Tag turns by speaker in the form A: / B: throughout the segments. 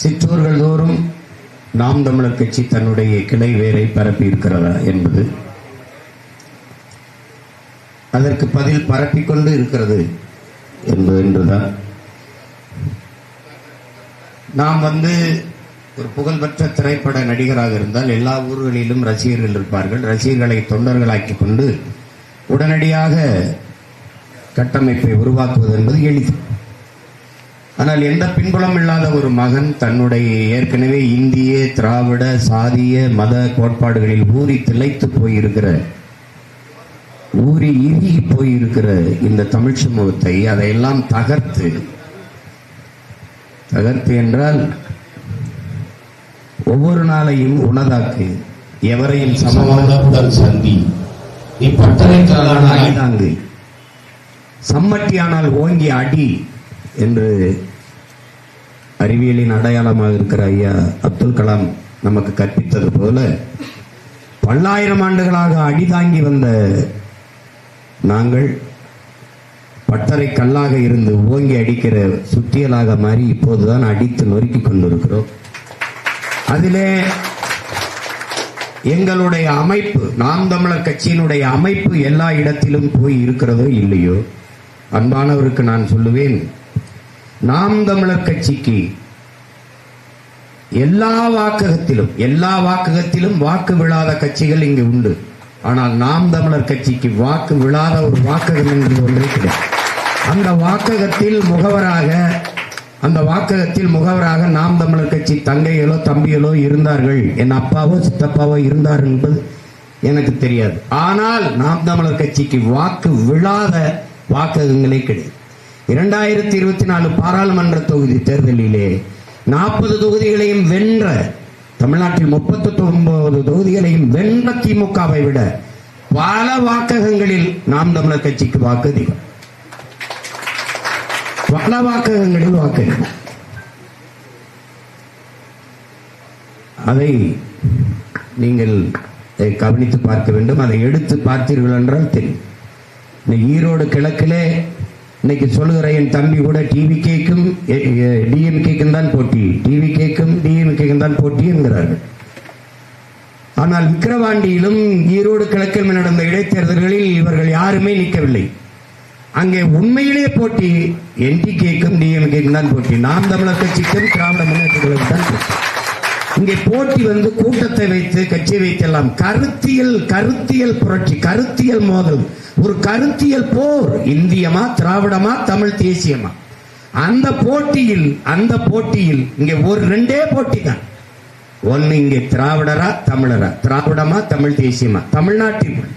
A: சிற்றூர்கள் தோறும் நாம் தமிழர் கட்சி தன்னுடைய கிளை வேரை பரப்பி இருக்கிறதா என்பது அதற்கு பதில் பரப்பிக்கொண்டு இருக்கிறது என்பது என்றுதான். நாம் வந்து ஒரு புகழ்பெற்ற திரைப்பட நடிகராக இருந்தால் எல்லா ஊர்களிலும் ரசிகர்கள் இருப்பார்கள். ரசிகர்களை தொண்டர்களாக்கி கொண்டு உடனடியாக கட்டமைப்பை உருவாக்குவது என்பது எளிது. ஆனால் எந்த பின்புலம் இல்லாத ஒரு மகன் தன்னுடைய ஏற்கனவே இந்திய திராவிட சாதிய மத கோட்பாடுகளில் ஊறி திளைத்து போயிருக்கிற ஊறி இறுகி போயிருக்கிற இந்த தமிழ் சமூகத்தை அதையெல்லாம் தகர்த்து தகர்த்து என்றால் ஒவ்வொரு நாளையும் உணதாக்கு எவரையும் சமமாக
B: சந்தி இப்பட்டறைக்கான
A: அடிதாங்கு சம்மட்டியானால் ஓங்கி அடி என்று அறிவியலின் அடையாளமாக இருக்கிற ஐயா அப்துல் கலாம் நமக்கு கற்பித்தது போல பல்லாயிரம் ஆண்டுகளாக அடிதாங்கி வந்த நாங்கள் பட்டறை கல்லாக இருந்து ஓங்கி அடிக்கிற சுத்தியலாக மாறி இப்போதுதான் அடித்து நொறுக்கி கொண்டிருக்கிறோம். அதிலே எங்களுடைய அமைப்பு நாம் தமிழர் கட்சியினுடைய அமைப்பு எல்லா இடத்திலும் போய் இருக்கிறதோ இல்லையோ? அன்பானவருக்கு நான் சொல்லுவேன் நாம் தமிழர் கட்சிக்கு எல்லா வாக்ககத்திலும் எல்லா வாக்ககத்திலும் வாக்கு விழாத கட்சிகள் இங்கு உண்டு. ஆனால் நாம் தமிழர் கட்சிக்கு வாக்கு விழாத ஒரு வாக்ககம் என்று ஒன்றே கிடையாது. அந்த வாக்ககத்தில் முகவராக அந்த வாக்ககத்தில் முகவராக நாம் தமிழர் கட்சி தங்கைகளோ தம்பிகளோ இருந்தார்கள். என் அப்பாவோ சித்தப்பாவோ இருந்தார் என்பது எனக்கு தெரியாது. ஆனால் நாம் தமிழர் கட்சிக்கு வாக்கு விழாத வாக்ககங்களே கிடையாது. இரண்டாயிரத்தி இருபத்தி நாலு பாராளுமன்ற தொகுதி தேர்தலிலே நாற்பது தொகுதிகளையும் வென்ற தமிழ்நாட்டில் முப்பத்தி ஒன்பது தொகுதிகளையும் வென்ற திமுகவை விட பல வாக்ககங்களில் நாம் தமிழர் கட்சிக்கு வாக்கு அதிகம். பல வாக்ககங்களில் வாக்கு அதை நீங்கள் கவனித்து பார்க்க வேண்டும். அதை எடுத்து பார்த்தீர்கள் என்றால் தெரியும். இந்த ஈரோடு கிழக்கிலே இன்னைக்கு சொல்லுகிற என் தம்பி கூட டிவி கேக்கும் டிஎம்கேக்கும் தான் போட்டி. டிவி கேக்கும் டிஎம்கேக்கும் தான் போட்டி என்கிறார்கள் ஆனால் விக்கிரவாண்டியிலும் ஈரோடு கிழக்கில் நடந்த இடைத்தேர்தல்களில் இவர்கள் யாருமே நிற்கவில்லை. அங்கே உண்மையிலே போட்டி என்டிகேக்கும் டிஎம்கேக்கும் தான் போட்டி. நாம் தமிழர் கட்சிக்கும் திராவிட முன்னேற்ற தான் போட்டி. இங்கே போட்டி வந்து கூட்டத்தை வைத்து கட்சியை வைத்தெல்லாம். கருத்தியல் கருத்தியல் புரட்சி கருத்தியல் மோதல். ஒரு கருத்தியல் போர் இந்தியமா திராவிடமா தமிழ் தேசியமா? அந்த போட்டியில் அந்த போட்டியில் இங்கே ஒரு ரெண்டே போட்டி தான். ஒன்னு இங்கே திராவிடரா தமிழரா? திராவிடமா தமிழ் தேசியமா? தமிழ்நாட்டிற்குள்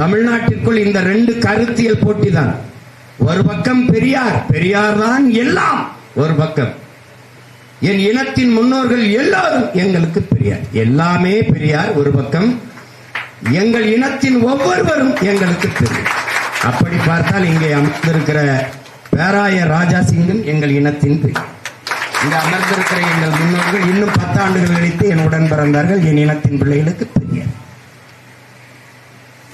A: தமிழ்நாட்டிற்குள் இந்த ரெண்டு கருத்தியல் போட்டி தான். ஒரு பக்கம் பெரியார் பெரியார் தான் எல்லாம் ஒரு பக்கம். என் இனத்தின் முன்னோர்கள் எல்லாரும் எங்களுக்கு பெரியார். எல்லாமே பெரியார் ஒரு பக்கம். எங்கள் இனத்தின் ஒவ்வொருவரும் எங்களுக்கு பெரியார். அப்படி பார்த்தால் இங்கே அமர்ந்திருக்கிற பேராய ராஜா சிங்கும் எங்கள் இனத்தின் பெரியார். இங்கே அமர்ந்திருக்கிற எங்கள் முன்னோர்கள் இன்னும் பத்தாண்டுகள் கழித்து என் உடன் பிறந்தார்கள். என் இனத்தின் பிள்ளைகளுக்கு பெரியார்.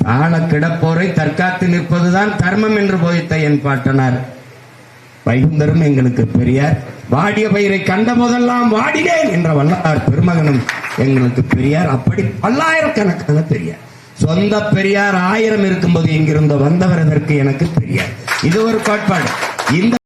A: ஆழ கிடப்போரை தற்காத்து நிற்பதுதான் தர்மம் என்று போதித்த என் பாட்டனார். வைகுந்தரும் எங்களுக்கு பெரியார். வாடிய பயிரை கண்ட போதெல்லாம் வாடினேன் என்ற வல்லார் பெருமகனும் எங்களுக்கு பெரியார். அப்படி பல்லாயிரக்கணக்கான பெரியார். சொந்த பெரியார் ஆயிரம் இருக்கும்போது இங்கிருந்த வந்தவர் எனக்கு பெரியார். இது ஒரு கோட்பாடு. இந்த